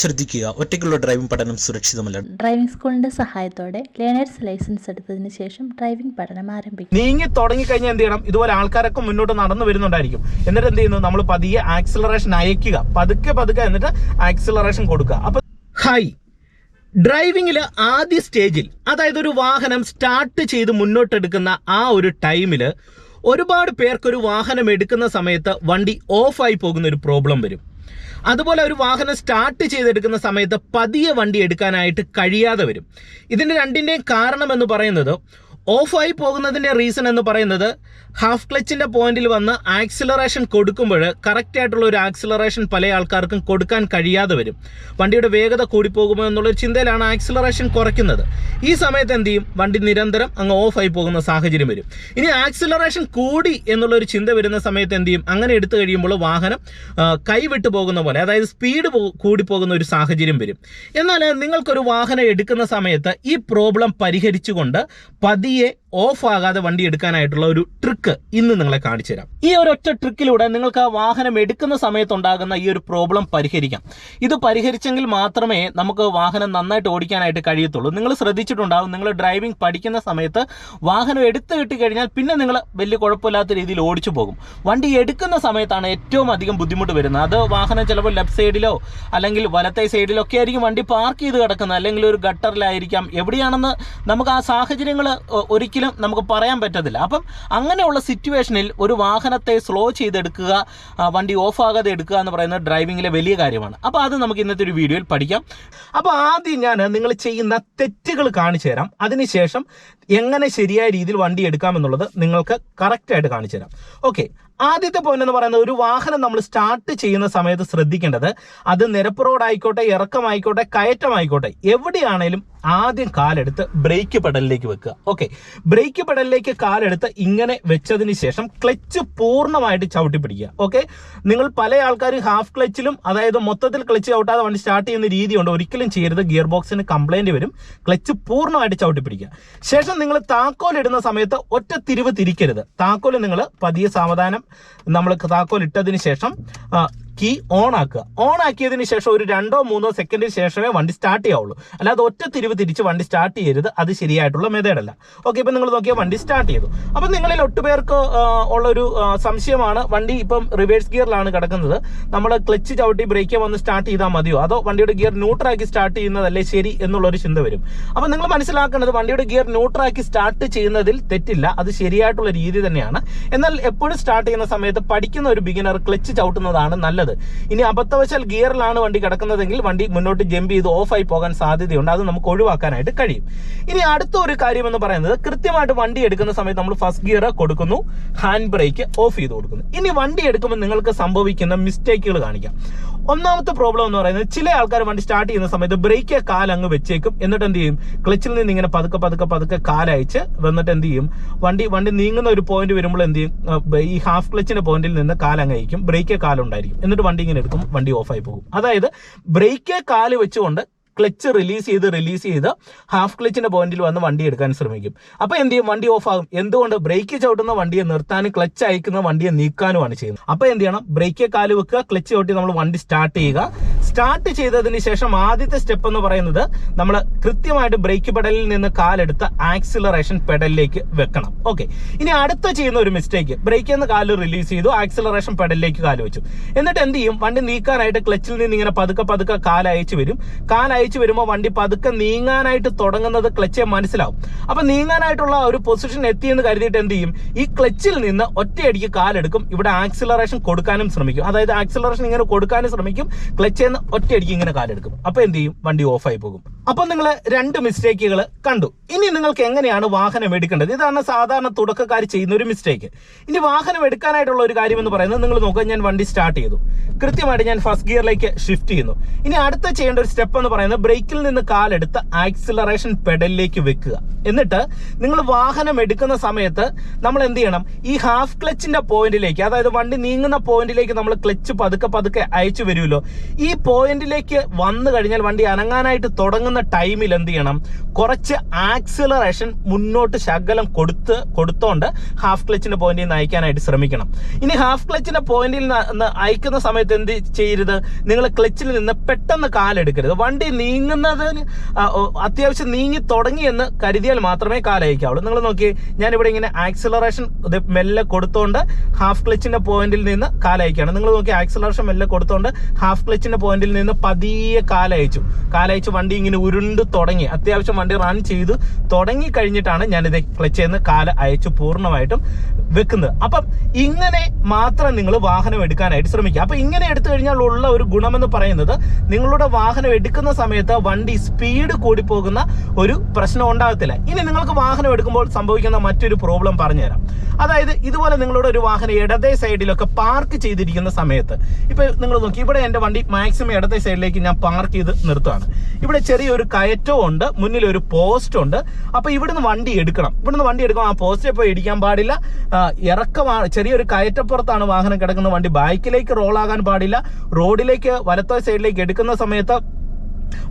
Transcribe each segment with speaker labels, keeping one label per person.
Speaker 1: ശ്രദ്ധിക്കുക. ഒറ്റയ്ക്കുള്ള ഡ്രൈവിംഗ് പഠനം സുരക്ഷിതമല്ല
Speaker 2: ഡ്രൈവിംഗ് സ്കൂളിന്റെ സഹായത്തോടെ ലേണേഴ്സ് ലൈസൻസ് എടുത്തതിന് ശേഷം ഡ്രൈവിംഗ് പഠനം ആരംഭിക്കും.
Speaker 3: നീങ്ങി തുടങ്ങി കഴിഞ്ഞാൽ എന്ത് ചെയ്യണം? ഇതുപോലെ ആൾക്കാരൊക്കെ മുന്നോട്ട് നടന്നു വരുന്നുണ്ടായിരിക്കും. എന്നിട്ട് എന്ത് ചെയ്യുന്നു? നമ്മൾ പതിയെ ആക്സിലറേഷൻ അയക്കുക പതുക്കെ പതുക്കെ എന്നിട്ട് ആക്സിലറേഷൻ കൊടുക്കുക. അപ്പൊ ഹായ് ഡ്രൈവിംഗിൽ ആദ്യ സ്റ്റേജിൽ അതായത് ഒരു വാഹനം സ്റ്റാർട്ട് ചെയ്ത് മുന്നോട്ടെടുക്കുന്ന ആ ഒരു ടൈമിൽ ഒരുപാട് പേർക്കൊരു വാഹനം എടുക്കുന്ന സമയത്ത് വണ്ടി ഓഫായി പോകുന്ന ഒരു പ്രോബ്ലം വരും. അതുപോലെ ഒരു വാഹനം സ്റ്റാർട്ട് ചെയ്തെടുക്കുന്ന സമയത്ത് പതിയെ വണ്ടി എടുക്കാനായിട്ട് കഴിയാതെ വരും. ഇതിന്റെ രണ്ടിന്റെയും കാരണം എന്ന് പറയുന്നത് ഓഫായി പോകുന്നതിന്റെ റീസൺ എന്ന് പറയുന്നത് ഹാഫ് ക്ലച്ചിന്റെ പോയിന്റിൽ വന്ന് ആക്സിലറേഷൻ കൊടുക്കുമ്പോൾ കറക്റ്റ് ആയിട്ടുള്ള ഒരു ആക്സിലറേഷൻ പല ആൾക്കാർക്കും കൊടുക്കാൻ കഴിയാതെ വരും. വണ്ടിയുടെ വേഗത കൂടിപ്പോകുമോ എന്നുള്ളൊരു ചിന്തയിലാണ് ആക്സിലറേഷൻ കുറയ്ക്കുന്നത്. ഈ സമയത്ത് എന്ത് ചെയ്യും? വണ്ടി നിരന്തരം അങ്ങ് ഓഫായി പോകുന്ന സാഹചര്യം വരും. ഇനി ആക്സിലറേഷൻ കൂടി എന്നുള്ളൊരു ചിന്ത വരുന്ന സമയത്ത് എന്ത് ചെയ്യും? അങ്ങനെ എടുത്തു കഴിയുമ്പോൾ വാഹനം കൈവിട്ട് പോകുന്ന പോലെ അതായത് സ്പീഡ് കൂടി പോകുന്ന ഒരു സാഹചര്യം വരും. എന്നാൽ നിങ്ങൾക്കൊരു വാഹനം എടുക്കുന്ന സമയത്ത് ഈ പ്രോബ്ലം പരിഹരിച്ചുകൊണ്ട് പതിയെ ഓഫ് ആകാതെ വണ്ടി എടുക്കാനായിട്ടുള്ള ഒരു ട്രിക്ക് ഇന്ന് നിങ്ങളെ കാണിച്ചു തരാം. ഈ ഒരു ഒറ്റ ട്രിക്കിലൂടെ നിങ്ങൾക്ക് ആ വാഹനം എടുക്കുന്ന സമയത്ത് ഉണ്ടാകുന്ന ഈ ഒരു പ്രോബ്ലം പരിഹരിക്കാം. ഇത് പരിഹരിച്ചെങ്കിൽ മാത്രമേ നമുക്ക് വാഹനം നന്നായിട്ട് ഓടിക്കാനായിട്ട് കഴിയത്തുള്ളൂ. നിങ്ങൾ ശ്രദ്ധിച്ചിട്ടുണ്ടാകും നിങ്ങൾ ഡ്രൈവിംഗ് പഠിക്കുന്ന സമയത്ത് വാഹനം എടുത്തു കിട്ടിക്കഴിഞ്ഞാൽ പിന്നെ നിങ്ങൾ വലിയ കുഴപ്പമില്ലാത്ത രീതിയിൽ ഓടിച്ചു പോകും. വണ്ടി എടുക്കുന്ന സമയത്താണ് ഏറ്റവും അധികം ബുദ്ധിമുട്ട് വരുന്നത്. അത് വാഹനം ചിലപ്പോൾ ലെഫ്റ്റ് സൈഡിലോ അല്ലെങ്കിൽ വലത്തെ സൈഡിലോ ഒക്കെ ആയിരിക്കും വണ്ടി പാർക്ക് ചെയ്ത് കിടക്കുന്നത്. അല്ലെങ്കിൽ ഒരു ഗട്ടറിലായിരിക്കാം എവിടെയാണെന്ന് നമുക്ക് ആ സാഹചര്യങ്ങൾ ഒരിക്കലും നമുക്ക് പറയാൻ പറ്റത്തില്ല. അപ്പം അങ്ങനെയുള്ള സിറ്റുവേഷനിൽ ഒരു വാഹനത്തെ സ്ലോ ചെയ്തെടുക്കുക വണ്ടി ഓഫ് ആകാതെ എടുക്കുക എന്ന് പറയുന്നത് ഡ്രൈവിങ്ങിലെ വലിയ കാര്യമാണ്. അപ്പോൾ അത് നമുക്ക് ഇന്നത്തെ ഒരു വീഡിയോയിൽ പഠിക്കാം. അപ്പോൾ ആദ്യം ഞാൻ നിങ്ങൾ ചെയ്യുന്ന തെറ്റുകൾ കാണിച്ചു തരാം. അതിനുശേഷം എങ്ങനെ ശരിയായ രീതിയിൽ വണ്ടി എടുക്കാമെന്നുള്ളത് നിങ്ങൾക്ക് കറക്റ്റായിട്ട് കാണിച്ചു തരാം. ഓക്കെ ആദ്യത്തെ പോയിന്റ് എന്ന് പറയുന്നത് ഒരു വാഹനം നമ്മൾ സ്റ്റാർട്ട് ചെയ്യുന്ന സമയത്ത് ശ്രദ്ധിക്കേണ്ടത് അത് നിരപ്പ് റോഡായിക്കോട്ടെ ഇറക്കമായിക്കോട്ടെ കയറ്റമായിക്കോട്ടെ എവിടെയാണേലും ആദ്യം കാലെടുത്ത് ബ്രേക്ക് പെഡലിലേക്ക് വെക്കുക. ഓക്കെ ബ്രേക്ക് പെഡലിലേക്ക് കാലെടുത്ത് ഇങ്ങനെ വെച്ചതിന് ശേഷം ക്ലച്ച് പൂർണമായിട്ട് ചവിട്ടി പിടിക്കുക ഓക്കെ നിങ്ങൾ പല ആൾക്കാരും ഹാഫ് ക്ലച്ചിലും അതായത് മൊത്തത്തിൽ ക്ലച്ച് ചവിട്ടാതെ വണ്ടി സ്റ്റാർട്ട് ചെയ്യുന്ന രീതിയുണ്ട്. ഒരിക്കലും ചെയ്യരുത്. ഗിയർ ബോക്സിന് കംപ്ലൈന്റ് വരും. ക്ലച്ച് പൂർണമായിട്ട് ചവിട്ടി പിടിക്കുക ശേഷം നിങ്ങൾ താക്കോൽ ഇടുന്ന സമയത്ത് ഒറ്റ തിരിവ് തിരിക്കരുത്. താക്കോൽ നിങ്ങൾ പതിയെ സാവധാനം നമ്മൾ താക്കോൽ ഇട്ടതിന് ശേഷം കീ ഓൺ ആക്കുക ഓൺ ആക്കിയതിന് ശേഷം ഒരു രണ്ടോ മൂന്നോ സെക്കൻഡിന് ശേഷമേ വണ്ടി സ്റ്റാർട്ട് ചെയ്യാവുള്ളൂ. അല്ലാതെ ഒറ്റ തിരിവ് തിരിച്ച് വണ്ടി സ്റ്റാർട്ട് ചെയ്യരുത്. അത് ശരിയായിട്ടുള്ള മെത്തേഡല്ല ഓക്കെ ഇപ്പം നിങ്ങൾ നോക്കിയാൽ വണ്ടി സ്റ്റാർട്ട് ചെയ്തു. അപ്പം നിങ്ങളിൽ ഒട്ടുപേർക്ക് ഉള്ളൊരു സംശയമാണ്. വണ്ടി ഇപ്പം റിവേഴ്സ് ഗിയറിലാണ് കിടക്കുന്നത്. നമ്മൾ ക്ലച്ച് ചവിട്ടി ബ്രേക്ക് വന്ന് സ്റ്റാർട്ട് ചെയ്താൽ മതിയോ? അതോ വണ്ടിയുടെ ഗിയർ ന്യൂട്രാക്കി സ്റ്റാർട്ട് ചെയ്യുന്നതല്ലേ ശരി എന്നുള്ളൊരു ചിന്ത വരും. അപ്പം നിങ്ങൾ മനസ്സിലാക്കേണ്ടത് വണ്ടിയുടെ ഗിയർ ന്യൂട്രാക്കി സ്റ്റാർട്ട് ചെയ്യുന്നതിൽ തെറ്റില്ല. അത് ശരിയായിട്ടുള്ള രീതി തന്നെയാണ്. എന്നാൽ എപ്പോഴും സ്റ്റാർട്ട് ചെയ്യുന്ന സമയത്ത് പഠിക്കുന്ന ഒരു ബിഗിനർ ക്ലച്ച് ചവിട്ടുന്നതാണ് നല്ലത്. ഇനി അബദ്ധവശാൽ ഗിയറിലാണ് വണ്ടി കിടക്കുന്നതെങ്കിൽ വണ്ടി മുന്നോട്ട് ജമ്പ് ചെയ്ത് ഓഫായി പോകാൻ സാധ്യതയുണ്ട്. അത് നമുക്ക് ഒഴിവാക്കാനായിട്ട് കഴിയും. ഇനി അടുത്ത ഒരു കാര്യം എന്ന് പറയുന്നത് കൃത്യമായിട്ട് വണ്ടി എടുക്കുന്ന സമയത്ത് നമ്മൾ ഫസ്റ്റ് ഗിയർ കൊടുക്കുന്നു ഹാൻഡ് ബ്രേക്ക് ഓഫ് ചെയ്ത് കൊടുക്കുന്നു. ഇനി വണ്ടി എടുക്കുമ്പോൾ നിങ്ങൾക്ക് സംഭവിക്കുന്ന മിസ്റ്റേക്കുകൾ കാണിക്കാം. ഒന്നാമത്തെ പ്രോബ്ലം എന്ന് പറയുന്നത് ചില ആൾക്കാർ വണ്ടി സ്റ്റാർട്ട് ചെയ്യുന്ന സമയത്ത് ബ്രേക്ക് കാൽ അങ്ങ് വെച്ചേക്കും. എന്നിട്ട് എന്ത് ചെയ്യും? ക്ലച്ചിൽ നിന്ന് ഇങ്ങനെ പതുക്കെ പതുക്കെ പതുക്കെ കാലയച്ച് വന്നിട്ട് എന്ത് ചെയ്യും? വണ്ടി വണ്ടി നീങ്ങുന്ന ഒരു പോയിന്റ് വരുമ്പോൾ എന്ത് ചെയ്യും? ഈ ഹാഫ് ക്ലച്ചിന്റെ പോയിന്റിൽ നിന്ന് കാലങ്ങ് അയക്കും. ബ്രേക്ക് കാലുണ്ടായിരിക്കും എന്നിട്ട് വണ്ടി ഇങ്ങനെ എടുക്കും വണ്ടി ഓഫായി പോകും. അതായത് ബ്രേക്ക് കാൽ വെച്ചുകൊണ്ട് ക്ലച്ച് റിലീസ് ചെയ്ത് റിലീസ് ചെയ്ത് ഹാഫ് ക്ലച്ചിന്റെ പോയിന്റിൽ വന്ന് വണ്ടി എടുക്കാൻ ശ്രമിക്കും. അപ്പൊ എന്ത് ചെയ്യും? വണ്ടി ഓഫ് ആകും. എന്തുകൊണ്ട്? ബ്രേക്ക് ചവിട്ടുന്ന വണ്ടിയെ നിർത്താനും ക്ലച്ച് അയക്കുന്ന വണ്ടിയെ നീക്കാനുമാണ് ചെയ്യുന്നത്. അപ്പൊ എന്ത് ചെയ്യണം? ബ്രേക്ക് കാൽ വെക്കുക ക്ലച്ച് ചവിട്ടി നമ്മൾ വണ്ടി സ്റ്റാർട്ട് ചെയ്യുക. സ്റ്റാർട്ട് ചെയ്തതിന് ശേഷം ആദ്യത്തെ സ്റ്റെപ്പ് എന്ന് പറയുന്നത് നമ്മൾ കൃത്യമായിട്ട് ബ്രേക്ക് പെഡലിൽ നിന്ന് കാലെടുത്ത് ആക്സിലറേഷൻ പെഡലിലേക്ക് വെക്കണം. ഓക്കെ ഇനി അടുത്ത ചെയ്യുന്ന ഒരു മിസ്റ്റേക്ക് ബ്രേക്കിൽ നിന്ന് കാൽ റിലീസ് ചെയ്തു ആക്സിലറേഷൻ പെഡലിലേക്ക് കാൽ വെച്ചു. എന്നിട്ട് എന്ത് ചെയ്യും? വണ്ടി നീക്കാനായിട്ട് ക്ലച്ചിൽ നിന്ന് ഇങ്ങനെ പതുക്കെ പതുക്കെ കാൽ അയച്ചു വരും. കാൽ അയച്ചു വരുമ്പോൾ വണ്ടി പതുക്കെ നീങ്ങാനായിട്ട് തുടങ്ങുന്നത് ക്ലച്ചെ മനസ്സിലാവും. അപ്പൊ നീങ്ങാനായിട്ടുള്ള ഒരു പൊസിഷൻ എത്തിയെന്ന് കരുതിയിട്ട് എന്ത് ചെയ്യും? ഈ ക്ലച്ചിൽ നിന്ന് ഒറ്റയടിക്ക് കാലെടുക്കും. ഇവിടെ ആക്സിലറേഷൻ കൊടുക്കാനും ശ്രമിക്കും. അതായത് ആക്സിലറേഷൻ ഇങ്ങനെ കൊടുക്കാനും ശ്രമിക്കും. ക്ലച്ചിൽ നിന്ന് ഒറ്റയടിക്ക് ഇങ്ങനെ കാലെടുക്കും. അപ്പൊ എന്ത് ചെയ്യും? വണ്ടി ഓഫായി പോകും. അപ്പൊ നിങ്ങൾ രണ്ട് മിസ്റ്റേക്കുകൾ കണ്ടു. ഇനി നിങ്ങൾക്ക് എങ്ങനെയാണ് വാഹനം എടുക്കേണ്ടത്? ഇതാണ് സാധാരണ തുടക്കക്കാർ ചെയ്യുന്ന ഒരു മിസ്റ്റേക്ക് ഇനി വാഹനം എടുക്കാനായിട്ടുള്ള ഒരു കാര്യം എന്ന് പറയുന്നത് നിങ്ങൾ നോക്കുക ഞാൻ വണ്ടി സ്റ്റാർട്ട് ചെയ്തു. കൃത്യമായിട്ട് ഞാൻ ഫസ്റ്റ് ഗിയറിലേക്ക് ഷിഫ്റ്റ് ചെയ്യുന്നു. ഇനി അടുത്ത ചെയ്യേണ്ട ഒരു സ്റ്റെപ്പ് എന്ന് പറയുന്നത് ബ്രേക്കിൽ നിന്ന് കാലെടുത്ത് ആക്സിലറേഷൻ പെഡലിലേക്ക് വെക്കുക. എന്നിട്ട് നിങ്ങൾ വാഹനം എടുക്കുന്ന സമയത്ത് നമ്മൾ എന്ത് ചെയ്യണം? ഈ ഹാഫ് ക്ലച്ചിന്റെ പോയിന്റിലേക്ക് അതായത് വണ്ടി നീങ്ങുന്ന പോയിന്റിലേക്ക് നമ്മൾ ക്ലച്ച് പതുക്കെ പതുക്കെ അയച്ചു വരുമല്ലോ. ഈ പോയിന്റിലേക്ക് വന്നു കഴിഞ്ഞാൽ വണ്ടി അനങ്ങാനായിട്ട് തുടങ്ങുന്ന ടൈമിൽ എന്ത് ചെയ്യണം? കുറച്ച് ആക്സിലറേഷൻ മുന്നോട്ട് ശകലം കൊടുത്ത് കൊടുത്തോണ്ട് ഹാഫ് ക്ലച്ചിന്റെ പോയിന്റിൽ നിന്ന് അയക്കാനായിട്ട് ശ്രമിക്കണം. ഇനി ഹാഫ് ക്ലച്ചിന്റെ പോയിന്റിൽ നിന്ന് അയക്കുന്ന സമയത്ത് എന്ത് ചെയ്യരുത്? നിങ്ങൾ ക്ലച്ചിൽ നിന്ന് പെട്ടെന്ന് കാലെടുക്കരുത് വണ്ടി നീങ്ങുന്നതിന് അത്യാവശ്യം നീങ്ങി തുടങ്ങി എന്ന് കരുതിയാൽ മാത്രമേ കാലയക്കാവുള്ളൂ നിങ്ങൾ നോക്കി ഞാനിവിടെ ഇങ്ങനെ ആക്സിലറേഷൻ മെല്ലെ കൊടുത്തോണ്ട് ഹാഫ് ക്ലച്ചിന്റെ പോയിന്റിൽ നിന്ന് കാലയക്കാണ് നിങ്ങൾ നോക്കി ആക്സിലറേഷൻ മെല്ലെ കൊടുത്തോണ്ട് ഹാഫ് ക്ലച്ചിന്റെ പോയിന്റിൽ നിന്ന് പതിയെ കാലയച്ചു. കാലയച്ച് വണ്ടി ഇങ്ങനെ ഉരുണ്ട് തുടങ്ങി. അത്യാവശ്യം വണ്ടി റൺ ചെയ്ത് തുടങ്ങി കഴിഞ്ഞിട്ടാണ് ഞാനിത് ക്ലച്ചിൽ നിന്ന് കാല അയച്ചു പൂർണമായിട്ടും വെക്കുന്നത്. അപ്പം ഇങ്ങനെ മാത്രം നിങ്ങൾ വാഹനം എടുക്കാനായിട്ട് ശ്രമിക്കുക. അപ്പൊ ഇങ്ങനെ എടുത്തു കഴിഞ്ഞാൽ ഉള്ള ഒരു ഗുണമെന്ന് പറയുന്നത് നിങ്ങളുടെ വാഹനം എടുക്കുന്ന സമയത്ത് വണ്ടി സ്പീഡ് കൂടി പോകുന്ന ഒരു പ്രശ്നം ഉണ്ടാകത്തില്ല. ഇനി നിങ്ങൾക്ക് വാഹനം എടുക്കുമ്പോൾ സംഭവിക്കുന്ന മറ്റൊരു പ്രോബ്ലം പറഞ്ഞുതരാം. അതായത് ഇതുപോലെ നിങ്ങളുടെ ഒരു വാഹനം ഇടതേ സൈഡിലൊക്കെ പാർക്ക് ചെയ്തിരിക്കുന്ന സമയത്ത്. ഇപ്പൊ നിങ്ങൾ നോക്കി ഇവിടെ എന്റെ വണ്ടി മാക്സിമം ഇടത്തെ സൈഡിലേക്ക് ഞാൻ പാർക്ക് ചെയ്ത് നിർത്തുകയാണ്. ഇവിടെ ചെറിയൊരു കയറ്റവും ഉണ്ട് മുന്നിൽ ഒരു പോസ്റ്റ് ഉണ്ട്. അപ്പൊ ഇവിടുന്ന് വണ്ടി എടുക്കണം. ഇവിടുന്ന് വണ്ടി എടുക്കണം ആ പോസ്റ്റിൽ പോയി ഇടിക്കാൻ പാടില്ല. ഇറക്കമാണ് ചെറിയൊരു കയറ്റപ്പുറത്താണ് വാഹനം കിടക്കുന്ന വണ്ടി. ബാക്കിലേക്ക് റോൾ ആകാൻ പാടില്ല. റോഡിലേക്ക് വലത്തെ സൈഡിലേക്ക് എടുക്കുന്ന സമയത്ത്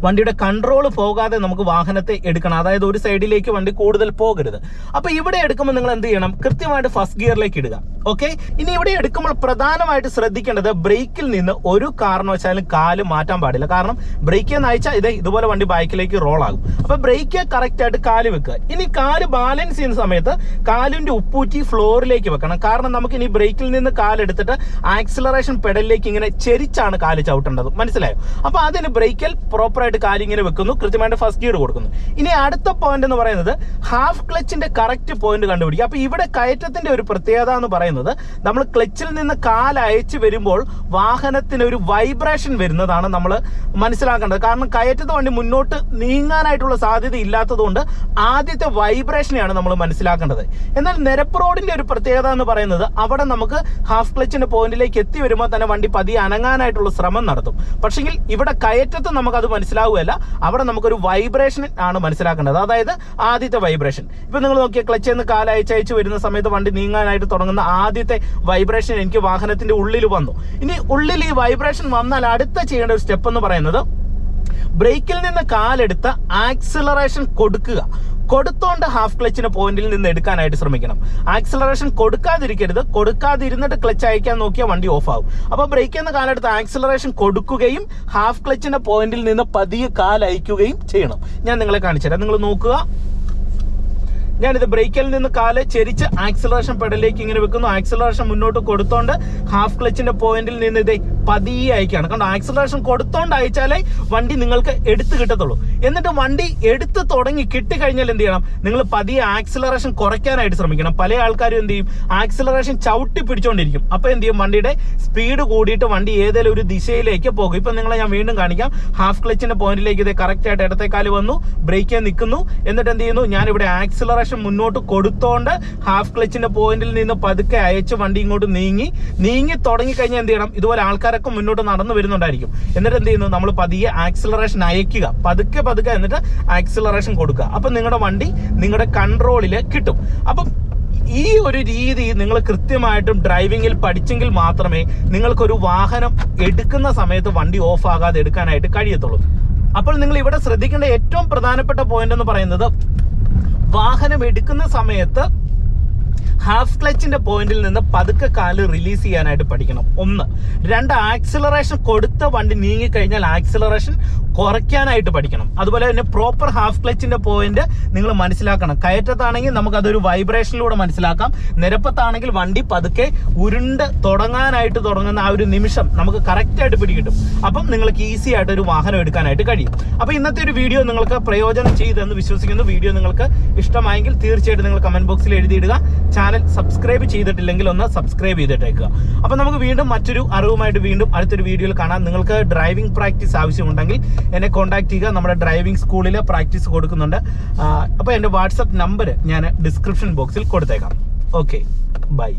Speaker 3: വണ്ടിയുടെ കൺട്രോൾ പോകാതെ നമുക്ക് വാഹനത്തെ എടുക്കണം. അതായത് ഒരു സൈഡിലേക്ക് വണ്ടി കൂടുതൽ പോകരുത്. അപ്പൊ ഇവിടെ എടുക്കുമ്പോൾ നിങ്ങൾ എന്ത് ചെയ്യണം? കൃത്യമായിട്ട് ഫസ്റ്റ് ഗിയറിലേക്ക് ഇടുക. ഓക്കെ ഇനി ഇവിടെ എടുക്കുമ്പോൾ പ്രധാനമായിട്ട് ശ്രദ്ധിക്കേണ്ടത് ബ്രേക്കിൽ നിന്ന് ഒരു കാരണവശാലും കാൽ മാറ്റാൻ പാടില്ല. കാരണം ബ്രേക്ക് എന്ന് അയച്ചാൽ ഇത് ഇതുപോലെ വണ്ടി ബൈക്കിലേക്ക് റോൾ ആകും. അപ്പൊ ബ്രേക്ക് കറക്റ്റ് ആയിട്ട് കാൽ വെക്കുക. ഇനി കാൽ ബാലൻസ് ചെയ്യുന്ന സമയത്ത് കാലിന്റെ ഉപ്പൂറ്റി ഫ്ലോറിലേക്ക് വെക്കണം. കാരണം നമുക്ക് ഇനി ബ്രേക്കിൽ നിന്ന് കാലെടുത്തിട്ട് ആക്സിലറേഷൻ പെഡലിലേക്ക് ഇങ്ങനെ ചെരിച്ചാണ് കാൽ ചവിട്ടേണ്ടത്. മനസ്സിലായോ? അപ്പൊ അതിന് ബ്രേക്കിൽ പ്രോപ്പറായിട്ട് കാര്യം ഇങ്ങനെ വെക്കുന്നു. കൃത്യമായിട്ട് ഫസ്റ്റ് ഗിയർ കൊടുക്കുന്നു. ഇനി അടുത്ത പോയിന്റ് എന്ന് പറയുന്നത് ഹാഫ് ക്ലച്ചിന്റെ കറക്റ്റ് പോയിന്റ് കണ്ടുപിടിക്കുക. അപ്പൊ ഇവിടെ കയറ്റത്തിന്റെ ഒരു പ്രത്യേകത എന്ന് പറയുന്നത് നമ്മൾ ക്ലച്ചിൽ നിന്ന് കാൽ അയച്ചു വരുമ്പോൾ വാഹനത്തിന് ഒരു വൈബ്രേഷൻ വരുന്നതാണ് നമ്മൾ മനസ്സിലാക്കേണ്ടത്. കാരണം കയറ്റത്തെ വണ്ടി മുന്നോട്ട് നീങ്ങാനായിട്ടുള്ള സാധ്യത ഇല്ലാത്തതുകൊണ്ട് ആദ്യത്തെ വൈബ്രേഷനെയാണ് നമ്മൾ മനസ്സിലാക്കേണ്ടത്. എന്നാൽ നിരപ്പ് റോഡിന്റെ ഒരു പ്രത്യേകത എന്ന് പറയുന്നത് അവിടെ നമുക്ക് ഹാഫ് ക്ലച്ചിന്റെ പോയിന്റിലേക്ക് എത്തി വരുമ്പോൾ തന്നെ വണ്ടി പതിയെ അനങ്ങാനായിട്ടുള്ള ശ്രമം നടത്തും. പക്ഷെങ്കിൽ ഇവിടെ കയറ്റത്ത് നമുക്കത് മനസ്സിലാവുകയല്ല. അവിടെ നമുക്കൊരു വൈബ്രേഷൻ ആണ് മനസ്സിലാക്കേണ്ടത്. അതായത് ആദ്യത്തെ വൈബ്രേഷൻ ഇപ്പം നിങ്ങൾ നോക്കിയ ക്ലച്ചിൽ നിന്ന് കാലയച്ചയച്ച് വരുന്ന സമയത്ത് വണ്ടി നീങ്ങാനായിട്ട് തുടങ്ങുന്ന ആദ്യത്തെ വൈബ്രേഷൻ എനിക്ക് വാഹനത്തിന്റെ ഉള്ളിൽ വന്നു. ഇനി ഉള്ളിൽ ഈ വൈബ്രേഷൻ വന്നാൽ അടുത്ത ചെയ്യേണ്ട ഒരു സ്റ്റെപ്പ് എന്ന് പറയുന്നത് ബ്രേക്കിൽ നിന്ന് കാലെടുത്ത് ആക്സിലറേഷൻ കൊടുക്കുക. കൊടുത്തോണ്ട് ഹാഫ് ക്ലച്ചിന് പോയിന്റിൽ നിന്ന് എടുക്കാനായിട്ട് ശ്രമിക്കണം. ആക്സിലറേഷൻ കൊടുക്കാതിരിക്കരുത്. കൊടുക്കാതിരുന്നിട്ട് ക്ലച്ച് അയക്കാൻ നോക്കിയാൽ വണ്ടി ഓഫ് ആവും. അപ്പൊ ബ്രേക്ക് എന്ന കാലത്ത് ആക്സിലറേഷൻ കൊടുക്കുകയും ഹാഫ് ക്ലച്ചിന്റെ പോയിന്റിൽ നിന്ന് പതിയെ കാലയക്കുകയും ചെയ്യണം. ഞാൻ നിങ്ങളെ കാണിച്ചുതരാം നിങ്ങൾ നോക്കുക. ഞാനിത് ബ്രേക്കിൽ നിന്ന് കാൽ ചെരിച്ച് ആക്സിലറേഷൻ പെഡലിലേക്ക് ഇങ്ങനെ വെക്കുന്നു. ആക്സിലറേഷൻ മുന്നോട്ട് കൊടുത്തോണ്ട് ഹാഫ് ക്ലച്ചിന്റെ പോയിന്റിൽ നിന്ന് ഇത് പതിയെ അയക്കുകയാണ്. കാരണം ആക്സിലറേഷൻ കൊടുത്തോണ്ട് അയച്ചാലേ വണ്ടി നിങ്ങൾക്ക് എടുത്ത് കിട്ടത്തുള്ളൂ. എന്നിട്ട് വണ്ടി എടുത്ത് തുടങ്ങി കിട്ടിക്കഴിഞ്ഞാൽ എന്ത് ചെയ്യണം? നിങ്ങൾ പതിയെ ആക്സിലറേഷൻ കുറയ്ക്കാനായിട്ട് ശ്രമിക്കണം. പല ആൾക്കാരും എന്ത് ചെയ്യും? ആക്സിലറേഷൻ ചവിട്ടി പിടിച്ചോണ്ടിരിക്കും. അപ്പൊ എന്ത് ചെയ്യും? വണ്ടിയുടെ സ്പീഡ് കൂടിയിട്ട് വണ്ടി ഏതെങ്കിലും ഒരു ദിശയിലേക്ക് പോകും. ഇപ്പൊ നിങ്ങളെ ഞാൻ വീണ്ടും കാണിക്കാം. ഹാഫ് ക്ലച്ചിന്റെ പോയിന്റിലേക്ക് ഇത് കറക്റ്റ് ആയിട്ട് ഇടത്തേക്കാൽ വന്നു. ബ്രേക്ക് നിൽക്കുന്നു. എന്നിട്ട് എന്ത് ചെയ്യുന്നു? ഞാൻ ഇവിടെ ആക്സിലറേഷൻ മുന്നോട്ട് കൊടുത്തോണ്ട് ഹാഫ് ക്ലച്ചിന്റെ പോയിന്റിൽ നിന്ന് പതുക്കെ അയച്ച് വണ്ടി ഇങ്ങോട്ട് നീങ്ങി. നീങ്ങി തുടങ്ങി കഴിഞ്ഞാൽ എന്ത് ചെയ്യണം? ഇതുപോലെ ആൾക്കാരൊക്കെ മുന്നോട്ട് നടന്നു വരുന്നുണ്ടായിരിക്കും. എന്നിട്ട് എന്ത് ചെയ്യുന്നു? നമ്മൾ പതിയെ ആക്സിലറേഷൻ അയക്കുക പതുക്കെ പതുക്കെ എന്നിട്ട് ആക്സിലറേഷൻ കൊടുക്കുക. അപ്പം നിങ്ങളുടെ വണ്ടി നിങ്ങളുടെ കൺട്രോളിൽ കിട്ടും. അപ്പം ഈ ഒരു രീതി നിങ്ങൾ കൃത്യമായിട്ടും ഡ്രൈവിങ്ങിൽ പഠിച്ചെങ്കിൽ മാത്രമേ നിങ്ങൾക്കൊരു വാഹനം എടുക്കുന്ന സമയത്ത് വണ്ടി ഓഫ് ആകാതെ എടുക്കാനായിട്ട് കഴിയത്തുള്ളൂ. അപ്പോൾ നിങ്ങൾ ഇവിടെ ശ്രദ്ധിക്കേണ്ട ഏറ്റവും പ്രധാനപ്പെട്ട പോയിന്റ് എന്ന് പറയുന്നത് വാഹനം എടുക്കുന്ന സമയത്ത് ഹാഫ് ക്ലച്ചിന്റെ പോയിന്റിൽ നിന്ന് പതുക്കെ കാൽ റിലീസ് ചെയ്യാനായിട്ട് പഠിക്കണം. ഒന്ന്. രണ്ട് ആക്സിലറേഷൻ കൊടുത്ത വണ്ടി നീങ്ങിക്കഴിഞ്ഞാൽ ആക്സിലറേഷൻ കുറയ്ക്കാനായിട്ട് പഠിക്കണം. അതുപോലെ തന്നെ പ്രോപ്പർ ഹാഫ് ക്ലച്ചിന്റെ പോയിന്റ് നിങ്ങൾ മനസ്സിലാക്കണം. കയറ്റത്താണെങ്കിൽ നമുക്ക് അതൊരു വൈബ്രേഷനിലൂടെ മനസ്സിലാക്കാം. നിരപ്പത്താണെങ്കിൽ വണ്ടി പതുക്കെ ഉരുണ്ട് തുടങ്ങാനായിട്ട് തുടങ്ങുന്ന ആ ഒരു നിമിഷം നമുക്ക് കറക്റ്റായിട്ട് പിടികിട്ടും. അപ്പം നിങ്ങൾക്ക് ഈസി ആയിട്ട് ഒരു വാഹനം എടുക്കാനായിട്ട് കഴിയും. അപ്പൊ ഇന്നത്തെ ഒരു വീഡിയോ നിങ്ങൾക്ക് പ്രയോജനം ചെയ്തെന്ന് വിശ്വസിക്കുന്നു. വീഡിയോ നിങ്ങൾക്ക് ഇഷ്ടമായെങ്കിൽ തീർച്ചയായിട്ടും നിങ്ങൾ കമന്റ് ബോക്സിൽ എഴുതിയിടുക. ചാനൽ സബ്സ്ക്രൈബ് ചെയ്തിട്ടില്ലെങ്കിൽ ഒന്ന് സബ്സ്ക്രൈബ് ചെയ്തിട്ടേക്കുക. അപ്പൊ നമുക്ക് വീണ്ടും മറ്റൊരു അറിവുമായിട്ട് വീണ്ടും അടുത്തൊരു വീഡിയോയിൽ കാണാം. നിങ്ങൾക്ക് ഡ്രൈവിംഗ് പ്രാക്ടീസ് ആവശ്യമുണ്ടെങ്കിൽ എന്നെ കോൺടാക്ട് ചെയ്യുക. നമ്മുടെ ഡ്രൈവിംഗ് സ്കൂളിൽ പ്രാക്ടീസ് കൊടുക്കുന്നുണ്ട്. അപ്പോൾ എന്റെ വാട്സപ്പ് നമ്പർ ഞാൻ ഡിസ്ക്രിപ്ഷൻ ബോക്സിൽ കൊടുത്തേക്കാം. Okay bye